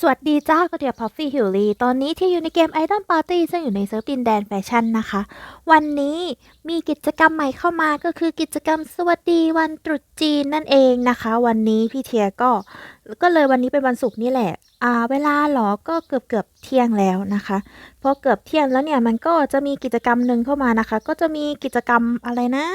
สวัสดีจ้าก็เดียวพัฟฟี่ฮิวลีตอนนี้ที่อยู่ในเกม Idol Party ซึ่งอยู่ในเซิร์ฟดินแดนแฟชั่นนะคะ วันนี้มีกิจกรรมใหม่เข้ามาก็คือกิจกรรมสวัสดีวันตรุษจีนนั่นเองนะคะ วันนี้พี่เทียก็ก็เลยวันนี้เป็นวันศุกร์นี่แหละ อ่า เวลาหรอก็เกือบเกือบเที่ยงแล้วนะคะพอเกือบเที่ยงแล้วเนี่ยมันก็จะมีกิจกรรมหนึ่งเข้ามานะคะ ก็จะมีกิจกรรมอะไรนะ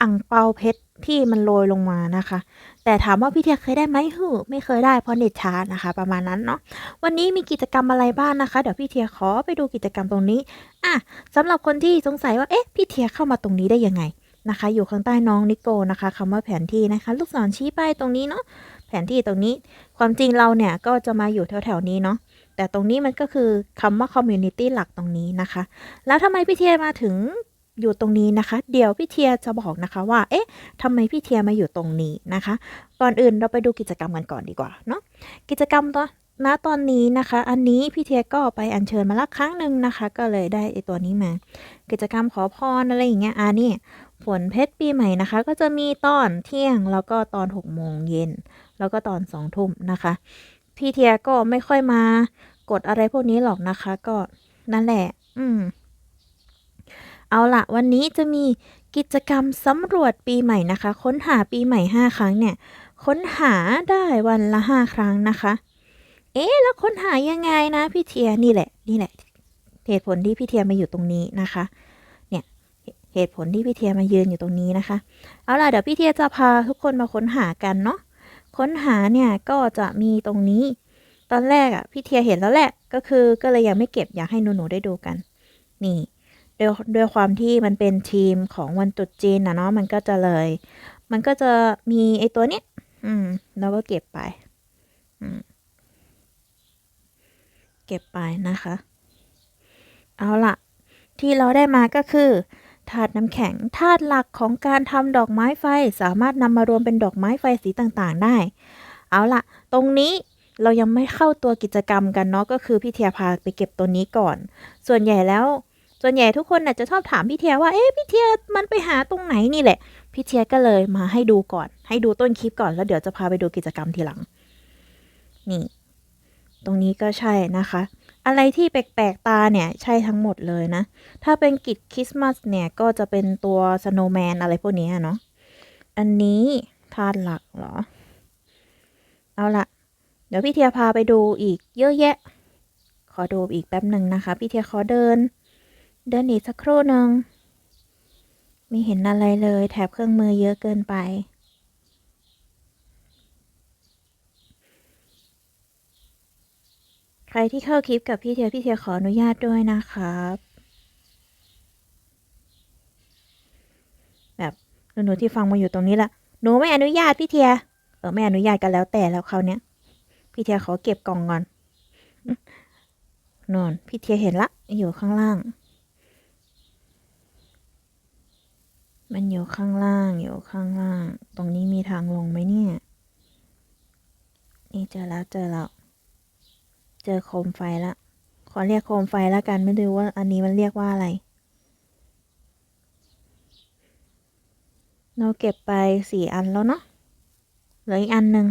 อ่างเปาเพชรที่มันโรยลงมานะคะ แต่ถามว่าพี่เทียเคยได้ไหมหือไม่เคยได้เพราะเน็ตช้านะคะ ประมาณนั้นเนาะวันนี้มีกิจกรรมอะไรบ้างนะคะ เดี๋ยวพี่เทียขอไปดูกิจกรรมตรงนี้อะสำหรับคนที่สงสัยว่าเอ๊ะพี่เทียเข้ามาตรงนี้ได้ยังไงนะคะ อยู่ข้างใต้น้องนิโกนะคะคำว่าแผนที่นะคะ ลูกศรชี้ไปตรงนี้เนาะแผนที่ตรงนี้ ความจริงเราเนี่ยก็จะมาอยู่แถวๆนี้เนาะแต่ตรงนี้มันก็คือคำว่า community หลักตรงนี้นะคะ แล้วทำไมพี่เทียมาถึง อยู่ตรงนี้นะคะ เดี๋ยวพี่เทียจะบอกนะคะว่า เอ๊ะทำไมพี่เทียมาอยู่ตรงนี้นะคะ ก่อนอื่นเราไปดูกิจกรรมกันก่อนดีกว่าเนาะ กิจกรรมตอนณตอนนี้นะคะ อันนี้พี่เทียก็ไปอัญเชิญมาละครั้งหนึ่งนะคะ ก็เลยได้ไอตัวนี้มา กิจกรรมขอพรอะไรอย่างเงี้ย อ่านี่ฝนเพชรปีใหม่นะคะ ก็จะมีตอนเที่ยงแล้วก็ตอนหกโมงเย็น แล้วก็ตอนสองทุ่มนะคะ พี่เทียก็ไม่ค่อยมากดอะไรพวกนี้หรอกนะคะ ก็นั่นแหละ อืม เอาละวันนี้จะมีกิจกรรมสำรวจปีใหม่นะคะ ค้นหาปีใหม่ 5 ครั้งเนี่ย ค้นหาได้วันละ 5 ครั้งนะคะ เอ๊แล้วค้นหายังไงนะพี่เทียนี่แหละนี่แหละเหตุผลที่พี่เทียมาอยู่ตรงนี้นะคะ เนี่ยเหตุผลที่พี่เทียมายืนอยู่ตรงนี้นะคะ เอาล่ะเดี๋ยวพี่เทียจะพาทุกคนมาค้นหากันเนาะค้นหาเนี่ยก็จะมีตรงนี้ ตอนแรกอะ่ะพี่เทียเห็นแล้วแหละก็คือก็เลยยังไม่เก็บอยากให้หนูๆได้ดูกัน นี่ ด้วยด้วยความที่มันเป็นทีมของวันตรุษจีนนะเนาะมันก็จะเลย มันก็จะมีไอตัวเนี้ยอืมแล้วก็เก็บไป อืม เก็บไปนะคะ เอาละที่เราได้มาก็คือธาตุน้ำแข็งธาตุหลักของการทำดอกไม้ไฟสามารถนำมารวมเป็นดอกไม้ไฟสีต่างๆ ได้ เอาละตรงนี้เรายังไม่เข้าตัวกิจกรรมกันเนาะก็คือพี่เทียพาไปเก็บตัวนี้ก่อน ส่วนใหญ่แล้ว ส่วนใหญ่ทุกคนน่ะจะชอบถามพี่เทียว่าเอ๊ะพี่เทียมันไปหาตรงไหนนี่แหละ พี่เทียก็เลยมาให้ดูก่อน ให้ดูต้นคลิปก่อนแล้วเดี๋ยวจะพาไปดูกิจกรรมทีหลัง นี่ ตรงนี้ก็ใช่นะคะ อะไรที่แปลกๆตาเนี่ยใช่ทั้งหมดเลยนะ ถ้าเป็นกิจคริสต์มาสเนี่ยก็จะเป็นตัวสโนว์แมนอะไรพวกนี้เนาะ อันนี้ธาตุหลักเหรอ เอาละเดี๋ยวพี่เทียพาไปดูอีกเยอะแยะ ขอดูอีกแป๊บหนึ่งนะคะ พี่เทียขอเดิน เดินอีกสักครู่หนึ่งไม่เห็นอะไรเลยแถบเครื่องมือเยอะเกินไป ใครที่เข้าคลิปกับพี่เทียพี่เทียขออนุญาตด้วยนะครับ แบบหนูๆที่ฟังมาอยู่ตรงนี้ละหนูไม่อนุญาตพี่เทีย เออไม่อนุญาตกันแล้วแต่แล้วเขาเนี้ยพี่เทียขอเก็บกล่องก่อนนอนพี่เทียเห็นละ อยู่ข้างล่าง มันอยู่ข้างล่างอยู่ข้างล่าง ตรงนี้มีทางลงไหมเนี่ย นี่เจอแล้วเจอแล้ว เจอโคมไฟละ ขอเรียกโคมไฟแล้วกันไม่รู้ว่าอันนี้มันเรียกว่าอะไร เราเก็บไปสี่อันแล้วเนาะ เหลืออีกอันหนึ่ง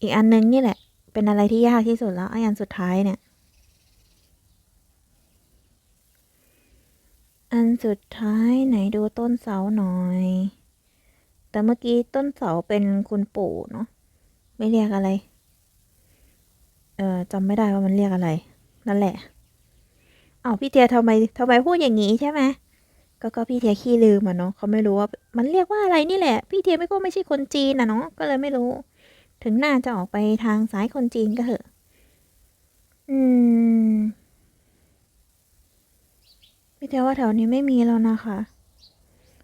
อีกอันหนึ่งนี่แหละ เป็นอะไรที่ยากที่สุดแล้วไอ้อันสุดท้ายเนี่ย อันสุดท้ายไหนดูต้นเสาหน่อย แต่เมื่อกี้ต้นเสาเป็นคุณปู่เนาะ ไม่เรียกอะไร เออจำไม่ได้ว่ามันเรียกอะไร นั่นแหละ เอาพี่เทียทำไมทำไมพูดอย่างนี้ใช่ไหมก็ก็พี่เทียขี้ลืมอะเนาะเขาไม่รู้ว่า มันเรียกว่าอะไรนี่แหละ พี่เทียไม่ก็ไม่ใช่คนจีนอะเนาะ ก็เลยไม่รู้ ถึงน่าจะออกไปทางสายคนจีนก็เถอะ อืม พี่เทียว่าแถวนี้ไม่มีแล้วนะคะ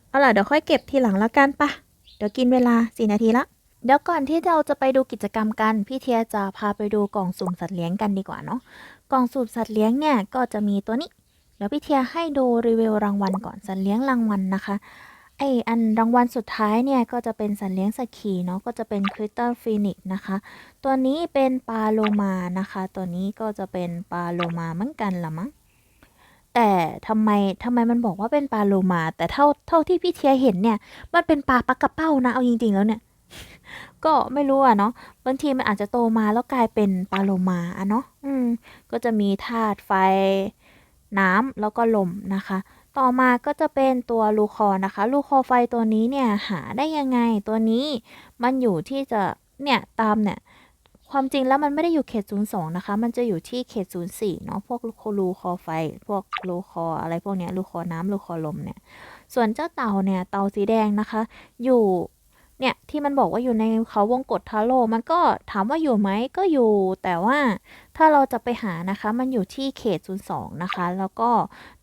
เอาล่ะเดี๋ยวค่อยเก็บทีหลังละกันปะเดี๋ยวกินเวลาสี่นาทีละ เดี๋ยวก่อนที่เราจะไปดูกิจกรรมกัน พี่เทียจะพาไปดูกล่องสุ่มสัตว์เลี้ยงกันดีกว่าเนาะ กล่องสุ่มสัตว์เลี้ยงเนี่ยก็จะมีตัวนี้ เดี๋ยวพี่เทียให้ดูรีวิวรางวัลก่อนสัตว์เลี้ยงรางวัลนะคะ ไออันรางวัลสุดท้ายเนี่ยก็จะเป็นสัตว์เลี้ยงสักขีเนาะก็จะเป็นคริสตัลฟีนิกนะคะ ตัวนี้เป็นปลาโลมานะคะ ตัวนี้ก็จะเป็นปลาโลมาเหมือนกันละมั้ง แต่ทำไมทำไมมันบอกว่าเป็นปลาโลมา แต่เท่าเท่าที่พี่เทียเห็นเนี่ย มันเป็นปลาปลากระเป้านะเอาจริง ๆ แล้วเนี่ย ก็ไม่รู้อะเนาะบางทีมันอาจจะโตมาแล้วกลายเป็นปลาโลมาอะเนาะอืม ก็จะมีธาตุไฟน้ำแล้วก็ลมนะคะ ต่อมาก็จะเป็นตัวลูคอนะคะ ลูคอไฟตัวนี้เนี่ยหาได้ยังไงตัวนี้ มันอยู่ที่จะเนี่ยตามเนี่ย ความจริงแล้วมันไม่ได้อยู่เขต 02 นะคะ มันจะอยู่ที่เขต 04 เนาะ พวกลูคอไฟ พวกลูคออะไรพวกเนี้ยลูคอน้ำลูคอลมเนี่ย ส่วนเจ้าเต่าเนี่ย เต่าสีแดงนะคะ อยู่ เนี่ย ที่มันบอกว่าอยู่ในเขาวงกฏทาโร่มันก็ถามว่าอยู่ไหมก็อยู่ แต่ว่าถ้าเราจะไปหานะคะ มันอยู่ที่เขต 02 นะคะ แล้วก็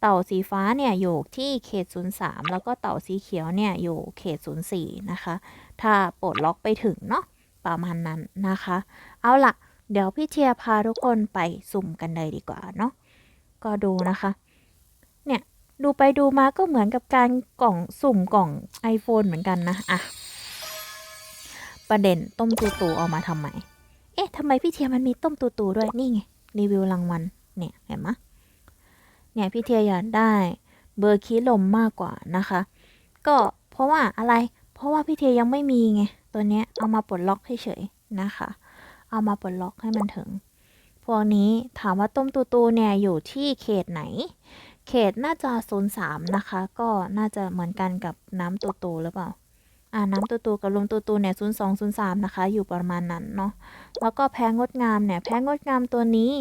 เต่าสีฟ้าเนี่ยอยู่ที่เขต 03 แล้วก็เต่าสีเขียวเนี่ยอยู่เขต 04 นะคะ ถ้าปลดล็อกไปถึงเนาะ ประมาณนั้นนะคะ เอาละเดี๋ยวพี่เทียพาทุกคนไปสุ่มกันเลยดีกว่าเนาะก็ดูนะคะ เนี่ย ดูไปดูมาก็เหมือนกับการกล่องสุ่มกล่อง iPhone เหมือนกันนะอะประเด็นต้มตูตูเอามาทำไม เอ๊ะทำไมพี่เทียมันมีต้มตูตูด้วยนี่ไงรีวิวรางวัลเนี่ยเห็นไหมเนี่ยพี่เทียอยากได้เบอร์คีลมมากกว่านะคะ ก็เพราะว่าอะไร เพราะว่าพี่เทียยังไม่มีไง ตัวเนี้ยเอามาปลดล็อกเฉยๆนะคะ เอามาปลดล็อกให้มันถึง พวกนี้ถามว่าต้มตูตูเนี่ยอยู่ที่เขตไหน เขตน่าจะโซนสามนะคะ ก็น่าจะเหมือนกันกับน้ำตูตูหรือเปล่าอ่าน้ำตูตูกับลมตูตูเนี่ยศูนย์สองศูนย์สามนะคะ อยู่ประมาณนั้นเนาะ แล้วก็แพ้งดงามเนี่ย แพ้งดงามตัวนี้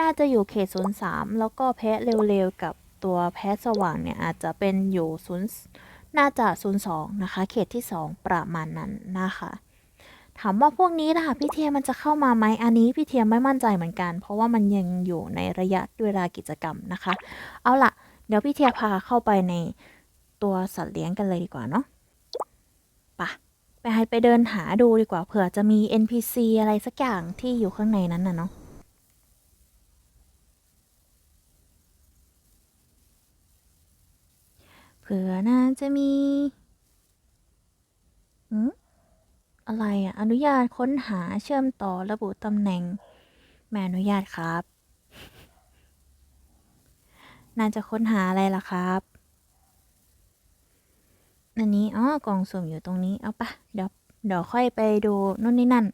น่าจะอยู่เขตศูนย์สามแล้วก็แพ้เร็วๆกับตัวแพ้สว่างเนี่ยอาจจะเป็นอยู่ศูนย์ น่าจะศูนย์สองนะคะ เขตที่สองประมาณนั้นนะคะถามว่าพวกนี้ล่ะพี่เทียมันจะเข้ามาไหมอันนี้พี่เทียไม่มั่นใจเหมือนกัน เพราะว่ามันยังอยู่ในระยะเวลากิจกรรมนะคะ เอาล่ะ เดี๋ยวพี่เทียพาเข้าไปในตัวสัตว์เลี้ยงกันเลยดีกว่าเนาะไปะไปให้ไปเดินหาดูดีกว่าเผื่อจะมี NPC อะไรสักอย่างที่อยู่ข้างในนั้นนะเนาะ เผื่อน่าจะมีอืมอะไรอะ อนุญาตค้นหาเชื่อมต่อระบุตำแหน่งไม่อนุญาตครับน่าจะค้นหาอะไรล่ะครับอันนี้ อ๋อ กล่องสุ่มอยู่ตรงนี้ เอาปะเดี๋ยว เดี๋ยวค่อยไปดูนู่นนี่นั่น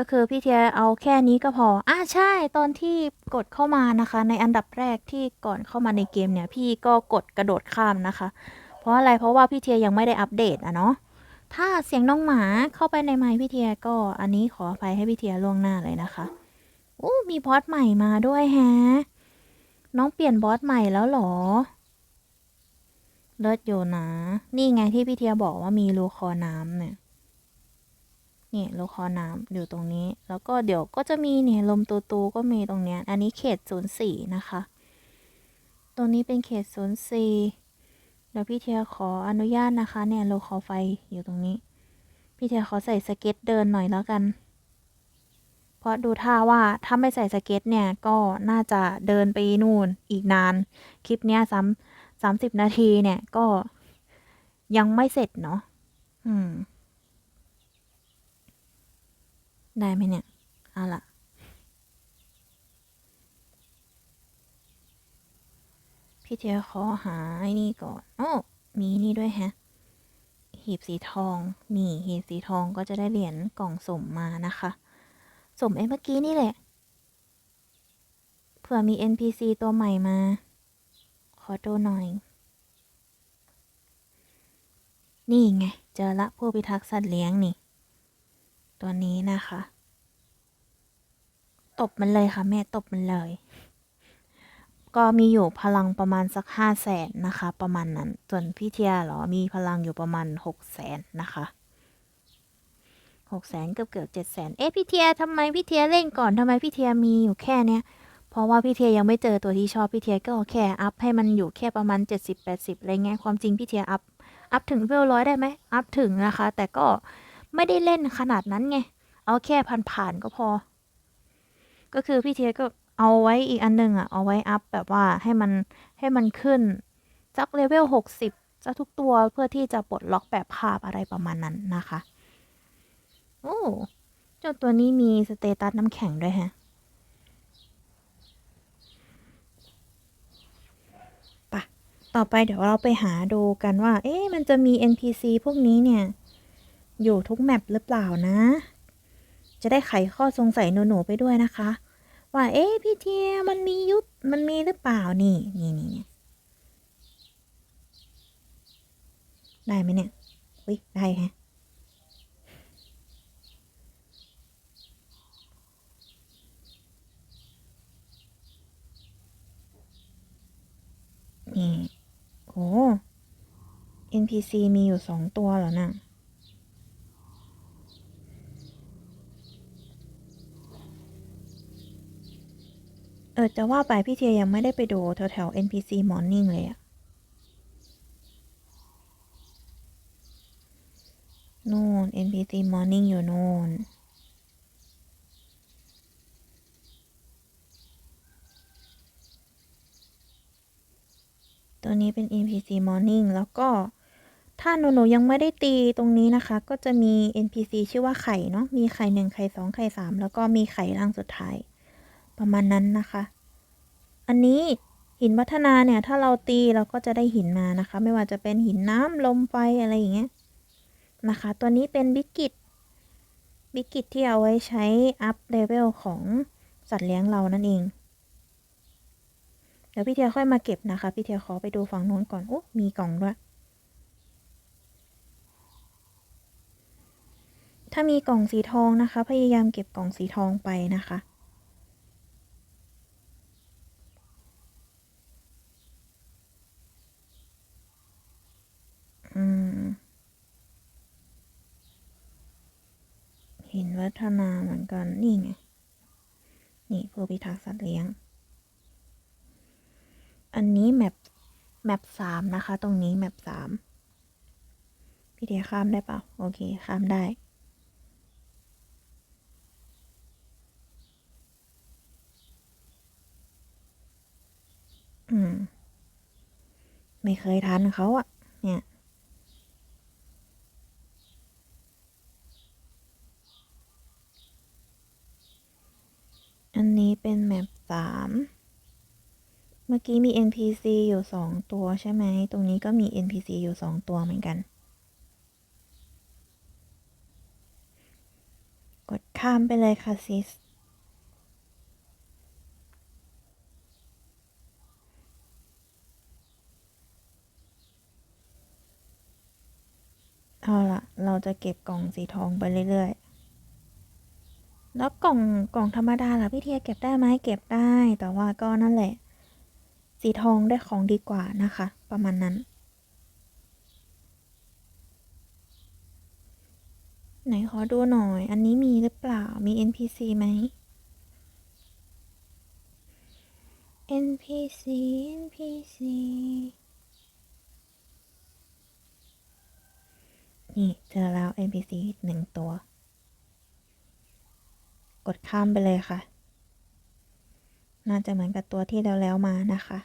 ก็คือพี่เทียเอาแค่นี้ก็พอ อ่าใช่ตอนที่กดเข้ามานะคะ ในอันดับแรกที่ก่อนเข้ามาในเกมเนี่ย พี่ก็กดกระโดดข้ามนะคะ เพราะอะไรเพราะว่าพี่เทียยังไม่ได้อัปเดตอะเนาะถ้าเสียงน้องหมาเข้าไปในไมค์พี่เทียก็อันนี้ขออภัยให้พี่เทียล่วงหน้าเลยนะคะอู้มีบอสใหม่มาด้วยแฮะน้องเปลี่ยนบอสใหม่แล้วหรอเลิศอยู่นะ นี่ไงที่พี่เทียบอกว่ามีรูคอน้ำเนี่ย นี่รูคอน้ำอยู่ตรงนี้ แล้วก็เดี๋ยวก็จะมีเนี่ยลมตูตูก็มีตรงเนี้ย อันนี้เขตศูนย์สี่นะคะ ตรงนี้เป็นเขตศูนย์สี่เดี๋ยวพี่เทียขออนุญาตนะคะ เนี่ยโลคอไฟอยู่ตรงนี้ พี่เทียขอใส่สเก็ตเดินหน่อยแล้วกัน เพราะดูท่าว่าถ้าไม่ใส่สเก็ตเนี่ยก็น่าจะเดินไปนู่นอีกนาน คลิปเนี้ยซ้ำสามสิบนาทีเนี่ยก็ยังไม่เสร็จเนาะอืม ได้ไหมเนี่ย เอาล่ะพี่เทียขอหาไอ้นี่ก่อน โอ้ มีนี่ด้วยแฮะ หีบสีทอง นี่หีบสีทองก็จะได้เหรียญกล่องสมมานะคะ สมไอ้เมื่อกี้นี่แหละ เผื่อมี NPC ตัวใหม่มา ขอดูหน่อย นี่ไง เจอละผู้พิทักษ์สัตว์เลี้ยงนี่ ตัวนี้นะคะ ตบมันเลยค่ะ แม่ตบมันเลย ก็มีอยู่พลังประมาณสักห้าแสนนะคะ ประมาณนั้น ส่วนพี่เทียเหรอมีพลังอยู่ประมาณหกแสนนะคะหกแสนเกือบเกือบเจ็ดแสนเอ๊ะพี่เทียทำไมพี่เทียเล่นก่อนทำไมพี่เทียมีอยู่แค่เนี้ยเพราะว่าพี่เทียยังไม่เจอตัวที่ชอบพี่เทียก็แค่อัพให้มันอยู่แค่ประมาณเจ็ดสิบแปดสิบอะไรเงี้ยความจริงพี่เทียอัพอัพถึงเลเวลร้อยได้ไหมอัพถึงนะคะ แต่ก็ ไม่ได้เล่นขนาดนั้นไง เอาแค่ผ่านๆก็พอ ก็คือพี่เทียก็เอาไว้อีกอันหนึ่งอะเอาไว้อัพแบบว่าให้มันให้มันขึ้นสักเลเวลหกสิบสักทุกตัวเพื่อที่จะปลดล็อกแบบภาพอะไรประมาณนั้นนะคะ โอ้เจ้าตัวนี้มีสเตตัสน้ำแข็งด้วยฮะปะต่อไปเดี๋ยวเราไปหาดูกันว่า เอ๊ะ มันจะมี NPC พวกนี้เนี่ย อยู่ทุกแมปหรือเปล่านะ จะได้ไขข้อสงสัยหนูๆไปด้วยนะคะ ว่าเอ๊ะพี่เทียมันมียุบมันมีหรือเปล่านี่นี่นี่เนี่ยได้ไหมเนี่ยอุ้ยได้ฮะนี่โอ้ NPC มีอยู่สองตัวเหรอนะ่ะ เออ จะว่าไปพี่เทียยังไม่ได้ไปดูแถวแถว NPC Morning เลยอะนู่น NPC Morning อยู่นู่นตัวนี้เป็น NPC Morning แล้วก็ถ้าหนูหนยังไม่ได้ตีตรงนี้นะคะ ก็จะมี NPC ชื่อว่าไข่เนาะมีไข่หนึ่งไข่สองไข่สามแล้วก็มีไข่ร่างสุดท้าย ประมาณนั้นนะคะ อันนี้หินพัฒนาเนี่ยถ้าเราตีเราก็จะได้หินมานะคะ ไม่ว่าจะเป็นหินน้ำลมไฟอะไรอย่างเงี้ยนะคะ ตัวนี้เป็นบิกิตบิกิตที่เอาไว้ใช้อัพเลเวลของสัตว์เลี้ยงเรานั่นเอง เดี๋ยวพี่เทียค่อยมาเก็บนะคะ พี่เทียขอไปดูฝั่งนู้นก่อนโอ้มีกล่องด้วย ถ้ามีกล่องสีทองนะคะ พยายามเก็บกล่องสีทองไปนะคะ อืม หินวัฒนาเหมือนกัน นี่ไง นี่ผู้พิทักษ์สัตว์เลี้ยง อันนี้แมปแมปสามนะคะ ตรงนี้แมปสามพี่เทียข้ามได้เปล่าโอเค ข้ามได้อืม ไม่เคยทันเขาอะ เนี่ยอันนี้เป็นแมปสามเมื่อกี้มี NPC อยู่สองตัวใช่ไหม ตรงนี้ก็มี NPC อยู่สองตัวเหมือนกัน กดข้ามไปเลยค่ะซิสเอาละเราจะเก็บกล่องสีทองไปเรื่อยๆ แล้วกล่องกล่องธรรมดาล่ะพี่เทียเก็บได้ไหมเก็บได้ แต่ว่าก็นั่นแหละ สีทองได้ของดีกว่านะคะ ประมาณนั้น ไหนขอดูหน่อย อันนี้มีหรือเปล่ามี NPC ไหม NPC NPC นี่เจอแล้ว NPC หนึ่งตัว กดข้ามไปเลยค่ะ น่าจะเหมือนกับตัวที่แล้วๆมานะคะ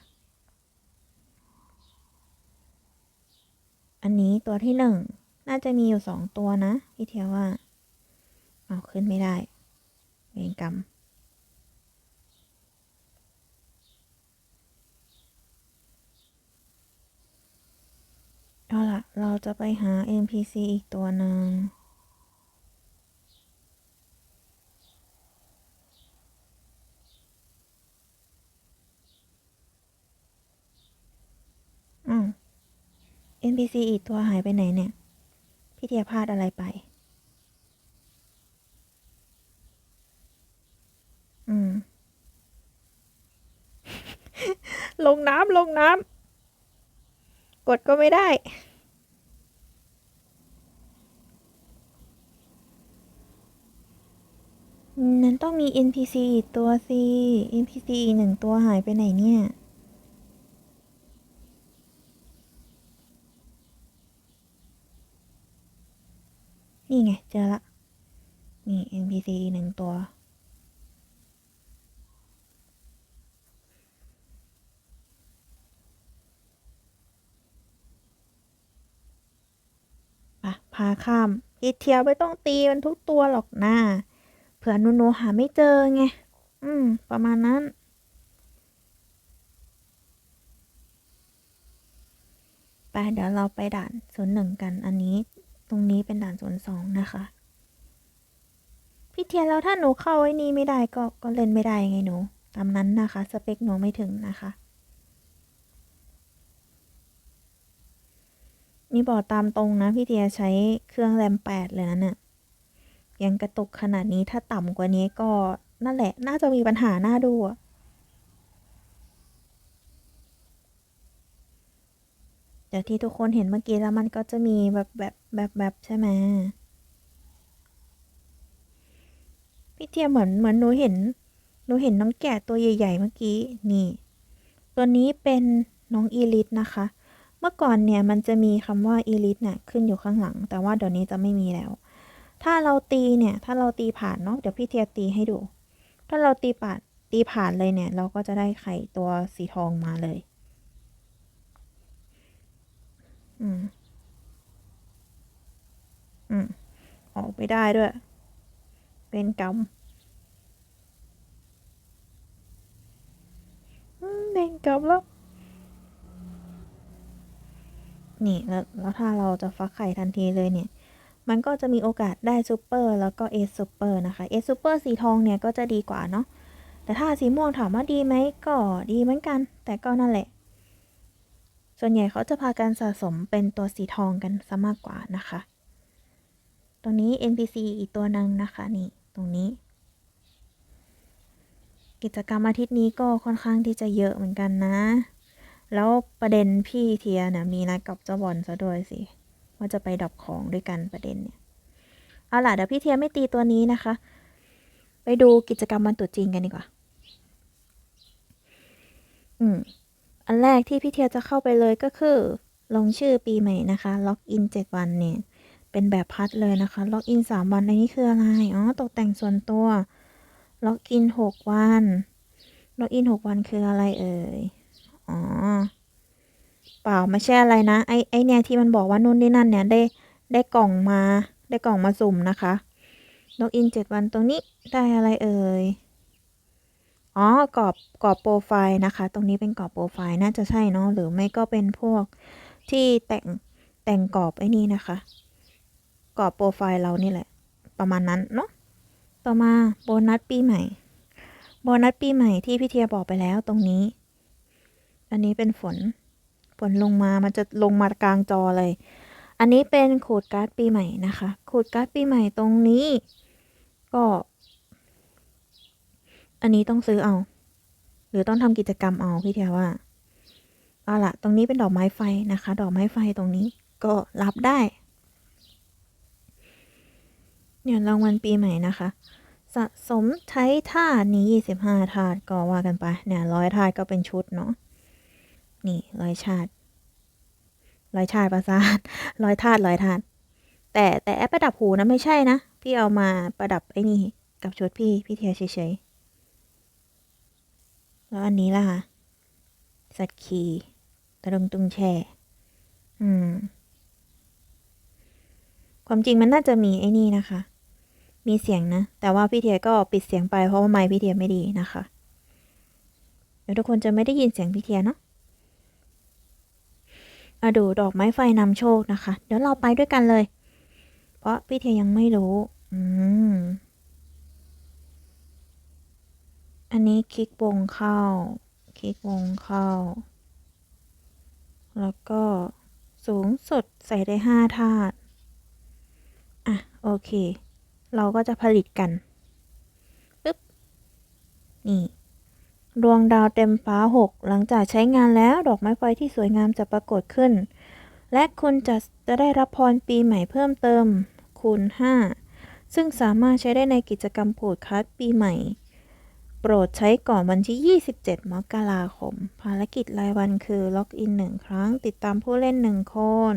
อันนี้ตัวที่หนึ่งน่าจะมีอยู่สองตัวนะพี่เทียวว่า เอาขึ้นไม่ได้ เวรกรรมเอาล่ะ เราจะไปหา NPC อีกตัวหนึ่ง NPC อีกตัวหายไปไหนเนี่ย พี่เทียพลาดอะไรไป อืม ลงน้ำลงน้ำกดก็ไม่ได้ นั้นต้องมี NPC อีกตัวสิ NPC อีกหนึ่งตัวหายไปไหนเนี่ย นี่ไง เจอละ นี่ NPC อีกหนึ่งตัว ปะพาข้ามอีเทียวไม่ต้องตีมันทุกตัวหรอกนะ เผื่อนูๆหาไม่เจอไง อืม ประมาณนั้นไปเดี๋ยวเราไปด่านศูนย์หนึ่งกันอันนี้ รงนี้เป็นด่านศูนย์สองนะคะ พี่เทียนแล้วถ้าหนูเข้าไอ้นี้ไม่ได้ก็ก็เล่นไม่ได้ไงหนูตามนั้นนะคะ สเปคหนูไม่ถึงนะคะ นี่บอกตามตรงนะ พี่เทียใช้เครื่องแรมแปดเลยนะเนี่ยยังกระตุกขนาดนี้ถ้าต่ำกว่านี้ก็นั่นแหละ น่าจะมีปัญหาหน้าดูอะ ดี๋ยวที่ทุกคนเห็นเมื่อกี้แล้วมันก็จะมีแบบแบบแบบแบบใช่ไหมพี่เทียเหมือนเหมือนหนูเห็นหนูเห็นน้องแกะตัวใหญ่ ๆ เมื่อกี้นี่ ตัวนี้เป็นน้องอีลิทนะคะ เมื่อก่อนเนี่ยมันจะมีคำว่าอีลิทเนี่ยขึ้นอยู่ข้างหลัง แต่ว่าเดี๋ยวนี้จะไม่มีแล้ว ถ้าเราตีเนี่ยถ้าเราตีผ่านเนาะเดี๋ยวพี่เทียตีให้ดู ถ้าเราตีผ่านตีผ่านเลยเนี่ย เราก็จะได้ไข่ตัวสีทองมาเลย อืม อืม ออกไม่ได้ด้วย เป็นกรรมเป็นกรรมแล้ว นี่แล้วแล้วถ้าเราจะฟักไข่ทันทีเลยเนี่ย มันก็จะมีโอกาสได้ซูเปอร์แล้วก็เอซซูเปอร์นะคะเอซซูเปอร์สีทองเนี่ยก็จะดีกว่าเนาะแต่ถ้าสีม่วงถามว่าดีไหมก็ดีเหมือนกัน แต่ก็นั่นแหละ ส่วนใหญ่เขาจะพากันสะสมเป็นตัวสีทองกันซะมากกว่านะคะตรงนี้ NPC อีกตัวหนึ่งนะคะนี่ตรงนี้ กิจกรรมอาทิตย์นี้ก็ค่อนข้างที่จะเยอะเหมือนกันนะ แล้วประเด็นพี่เทียเนี่ยมีนัดกับเจ้าบอลซะด้วยสิ ว่าจะไปดรอปของด้วยกันประเด็นเนี่ย เอาล่ะเดี๋ยวพี่เทียไม่ตีตัวนี้นะคะ ไปดูกิจกรรมวันตรุษจีนกันดีกว่า อืม อันแรกที่พี่เทียจะเข้าไปเลยก็คือ ลงชื่อปีใหม่นะคะ ล็อกอิน 7 วันเนี่ย เป็นแบบพัดเลยนะคะ ล็อกอิน 3 วันอันนี้คืออะไร อ๋อ ตกแต่งส่วนตัว ล็อกอิน 6 วัน ล็อกอิน 6 วันคืออะไรเอ่ย อ๋อ เปล่าไม่ใช่อะไรนะ ไอไอเนี่ยที่มันบอกว่านู่นนี่นั่นเนี่ยได้ได้กล่องมา ได้กล่องมาสุ่มนะคะ ล็อกอิน 7 วันตรงนี้ได้อะไรเอ่ย อ๋อกรอบกรอบโปรไฟล์นะคะ ตรงนี้เป็นกรอบโปรไฟล์น่าจะใช่เนาะหรือไม่ก็เป็นพวกที่แต่งแต่งกรอบไอ้นี่นะคะ กรอบโปรไฟล์เรานี่แหละ ประมาณนั้นเนาะต่อมาโบนัสปีใหม่ โบนัสปีใหม่ที่พี่เทียบอกไปแล้วตรงนี้ อันนี้เป็นฝนฝนลงมามันจะลงมากลางจอเลย อันนี้เป็นขูดการ์ดปีใหม่นะคะ ขูดการ์ดปีใหม่ตรงนี้ ก็ อันนี้ต้องซื้อเอา หรือต้องทำกิจกรรมเอาพี่เทียว่า เอาละตรงนี้เป็นดอกไม้ไฟนะคะ ดอกไม้ไฟตรงนี้ก็รับได้ เนี่ยรางวัลปีใหม่นะคะ สะสมใช้ถาดนี้25ถาดก็ว่ากันไป เนี่ยร้อยถาดก็เป็นชุดเนาะ นี่ร้อยชาติร้อยชาติประสาทร้อยถาดร้อยถาดแต่แต่แอปประดับหูนะไม่ใช่นะ พี่เอามาประดับไอ้นี่ กับชุดพี่พี่เทียเฉยๆ แล้วอันนี้ล่ะคะสัตว์ขี่ตะดงตุงแช่อืม ความจริงมันน่าจะมีไอ้นี่นะคะ มีเสียงนะ แต่ว่าพี่เทียก็ปิดเสียงไปเพราะว่าไมค์พี่เทียไม่ดีนะคะ เดี๋ยวทุกคนจะไม่ได้ยินเสียงพี่เทียเนาะอะดูดอกไม้ไฟนำโชคนะคะ เดี๋ยวเราไปด้วยกันเลย เพราะพี่เทียยังไม่รู้ อืม อันนี้คลิกวงเข้า คลิกวงเข้า แล้วก็สูงสุดใส่ได้ห้าธาตุอะ โอเค เราก็จะผลิตกันปึ๊บ นี่ ดวงดาวเต็มฟ้าหกหลังจากใช้งานแล้วดอกไม้ไฟที่สวยงามจะปรากฏขึ้น และคุณจะจะได้รับพรปีใหม่เพิ่มเติมคูณ5ซึ่งสามารถใช้ได้ในกิจกรรมโปรดคัสปีใหม่ โปรดใช้ก่อนวันที่ 27 มกราคม ภารกิจรายวันคือล็อกอินหนึ่งครั้ง ติดตามผู้เล่นหนึ่งคน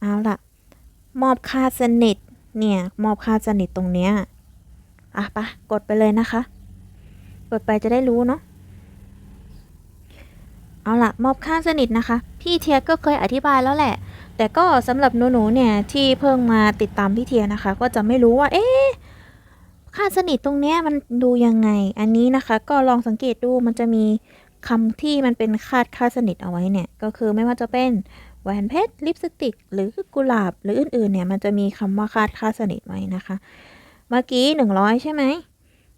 เอาละมอบค่าสนิท เนี่ย มอบค่าสนิทตรงเนี้ย อะปะกดไปเลยนะคะ กดไปจะได้รู้เนาะ เอาละมอบค่าสนิทนะคะ พี่เทียก็เคยอธิบายแล้วแหละ แต่ก็สำหรับหนูๆเนี่ยที่เพิ่งมาติดตามพี่เทียนะคะ ก็จะไม่รู้ว่า เอ๊ะ ค่าสนิทตรงเนี้ยมันดูยังไง อันนี้นะคะ ก็ลองสังเกตดูมันจะมีคำที่มันเป็นคาดค่าสนิทเอาไว้เนี่ย ก็คือไม่ว่าจะเป็นแหวนเพชรลิปสติก หรือกุหลาบ หรืออื่นๆเนี่ยมันจะมีคำว่าคาดค่าสนิทไว้นะคะ เมื่อกี้หนึ่งร้อยใช่ไหม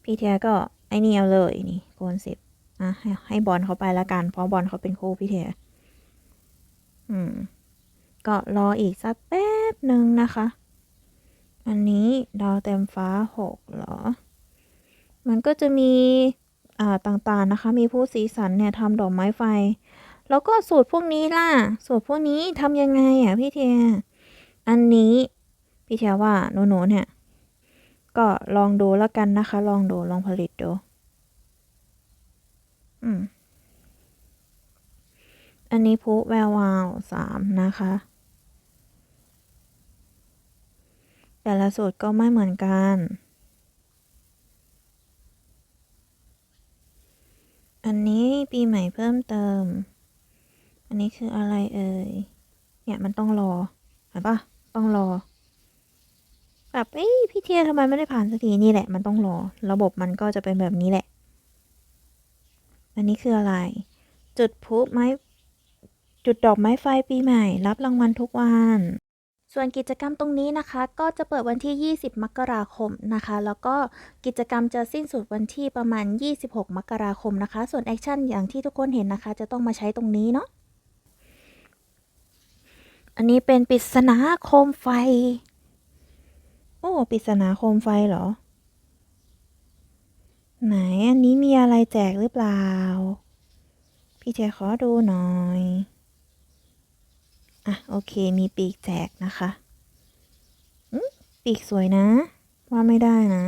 พี่เทียก็ไอ้นี่เอาเลยนี่โกนสิบอะให้ให้บอลเขาไปละกัน เพราะบอลเขาเป็นคู่พี่เทียอืม ก็รออีกสักแป๊บหนึ่งนะคะ อันนี้ดาวเต็มฟ้าหกเหรอ มันก็จะมีอ่าต่างๆนะคะ มีผู้สีสันเนี่ยทำดอกไม้ไฟ แล้วก็สูตรพวกนี้ล่ะ สูตรพวกนี้ทำยังไงอะพี่เทีย อันนี้พี่เทียว่าหนูๆเนี่ย ก็ลองดูแล้วกันนะคะ ลองดู ลองผลิตดู อืม อันนี้พุแวววาวสามนะคะ แต่ละสูตรก็ไม่เหมือนกัน อันนี้ปีใหม่เพิ่มเติม อันนี้คืออะไรเอ่ย เนี่ยมันต้องรอเห็นปะต้องรอ แบบเอ้ยพี่เทียทำไมไม่ได้ผ่านสักทีนี่แหละ มันต้องรอ ระบบมันก็จะเป็นแบบนี้แหละ อันนี้คืออะไร จุดพุไม้จุดดอกไม้ไฟปีใหม่ รับรางวัลทุกวัน ส่วนกิจกรรมตรงนี้นะคะ ก็จะเปิดวันที่ 20 มกราคมนะคะ แล้วก็กิจกรรมจะสิ้นสุดวันที่ประมาณ 26 มกราคมนะคะ ส่วนแอคชั่นอย่างที่ทุกคนเห็นนะคะ จะต้องมาใช้ตรงนี้เนาะอันนี้เป็นปริศนาโคมไฟ โอ้ปริศนาโคมไฟเหรอ ไหนอันนี้มีอะไรแจกหรือเปล่า พี่เจขอดูหน่อย อะ โอเค มีปีกแจกนะคะอืมปีกสวยนะ ว่าไม่ได้นะ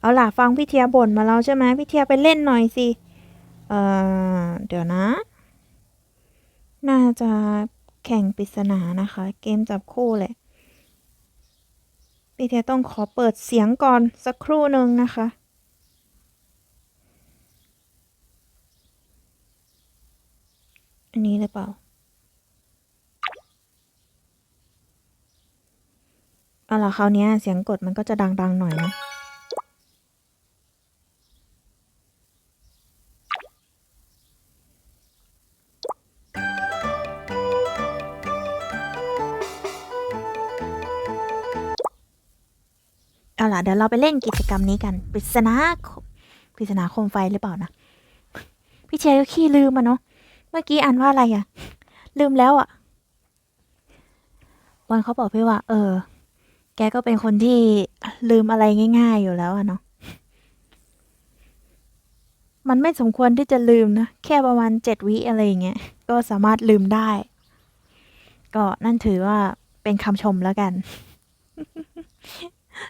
เอาล่ะ ฟังพี่เทียบ่นมาแล้วใช่ไหมพี่เทียไปเล่นหน่อยสิ เอ่อ เดี๋ยวนะ น่าจะแข่งปริศนานะคะ เกมจับคู่แหละพี่เทียต้องขอเปิดเสียงก่อนสักครู่หนึ่งนะคะ อันนี้หรือเปล่า เอาล่ะคราวนี้เสียงกดมันก็จะดัง ๆ หน่อยนะเอาล่ะเดี๋ยวเราไปเล่นกิจกรรมนี้กันปริศนาปริศนาโคมไฟหรือเปล่านะ พี่เชยก็ขี้ลืมมาเนาะ เมื่อกี้อ่านว่าอะไรอะลืมแล้วอะวันเขาบอกพี่ว่า เออ แกก็เป็นคนที่ลืมอะไรง่าย ๆอยู่แล้วอะเนาะมันไม่สมควรที่จะลืมนะ แค่ประมาณเจ็ดวิอะไรอย่างเงี้ย ก็สามารถลืมได้ ก็นั่นถือว่าเป็นคำชมแล้วกัน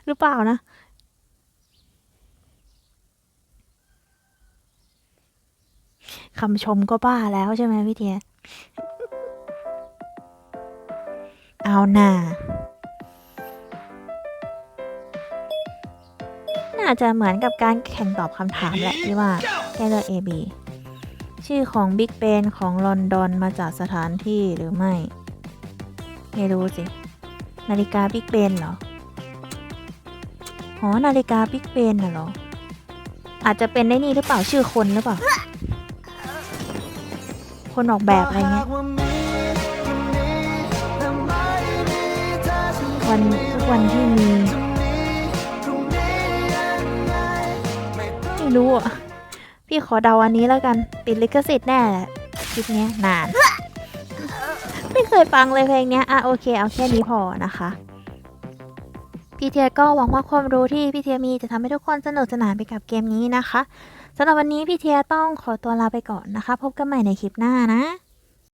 หรือเปล่านะ คำชมก็บ้าแล้วใช่ไหมพี่เทียเอาหน่าน่าจะเหมือนกับการแข่งตอบคำถามแหละที่ว่าแค่เลือก A B ชื่อของ Big Ben ของลอนดอนมาจากสถานที่หรือไม่ ไม่รู้สิ นาฬิกา Big Ben เหรอหอนาฬิกา Big Ben น่ะเหรอ อาจจะเป็นได้นี่หรือเปล่าชื่อคนหรือเปล่า คนออกแบบอะไรเงี้ยวันทุกวันที่มีไม่รู้อะ พี่ขอเดาอันนี้แล้วกัน ติดลิขสิทธิ์แน่แหละคลิปเนี้ยนาน ไม่เคยฟังเลยเพลงเนี้ยอะโอเค เอาแค่นี้พอนะคะพี่เทียก็หวังว่าความรู้ที่พี่เทียมีจะทำให้ทุกคนสนุกสนานไปกับเกมนี้นะคะ สำหรับวันนี้พี่เทียต้องขอตัวลาไปก่อนนะคะ พบกันใหม่ในคลิปหน้านะ